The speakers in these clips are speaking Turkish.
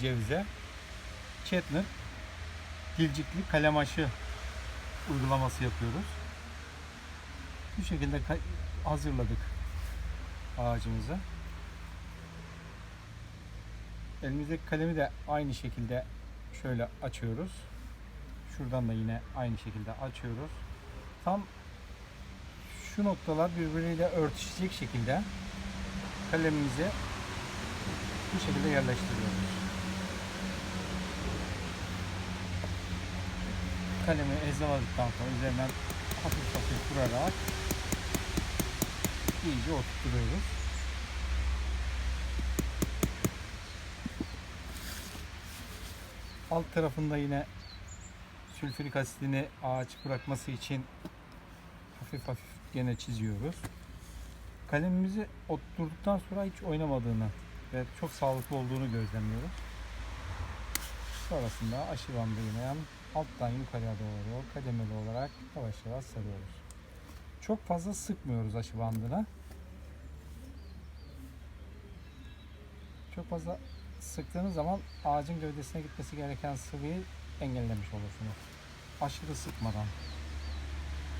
cevize Chetner dilcikli kalem aşı uygulaması yapıyoruz. Bu şekilde hazırladık ağacımızı. Elimizdeki kalemi de aynı şekilde şöyle açıyoruz. Şuradan da yine aynı şekilde açıyoruz. Tam şu noktalar birbiriyle örtüşecek şekilde kalemimizi bu şekilde yerleştiriyoruz. Kalemi ezaladıktan sonra üzerinden hafif hafif vurarak iyice oturtuyoruz. Alt tarafında yine sülfürik asitini ağaç bırakması için hafif hafif gene çiziyoruz. Kalemimizi oturttuktan sonra hiç oynamadığını ve çok sağlıklı olduğunu gözlemliyoruz. Sonrasında aşı bandıyla alttan yukarıya doğru kademeli olarak yavaş yavaş sarıyoruz. Çok fazla sıkmıyoruz aşı bandına. Çok fazla sıktığınız zaman ağacın gövdesine gitmesi gereken sıvıyı engellemiş olursunuz. Aşırı sıkmadan.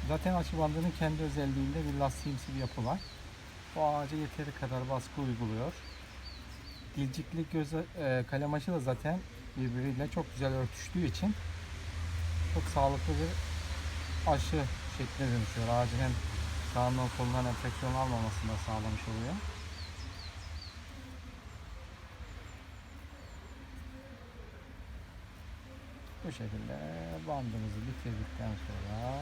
Zaten aşı bandının kendi özelliğinde bir lastiğimsi bir yapı var. O ağaca yeteri kadar baskı uyguluyor. Dilcikli göz e, kalem aşı da zaten birbiriyle çok güzel örtüştüğü için çok sağlıklı bir aşı şekline dönüşüyor. Ağacın hem sağından solundan enfeksiyon almamasını da sağlamış oluyor. Bu şekilde bandımızı bitirdikten sonra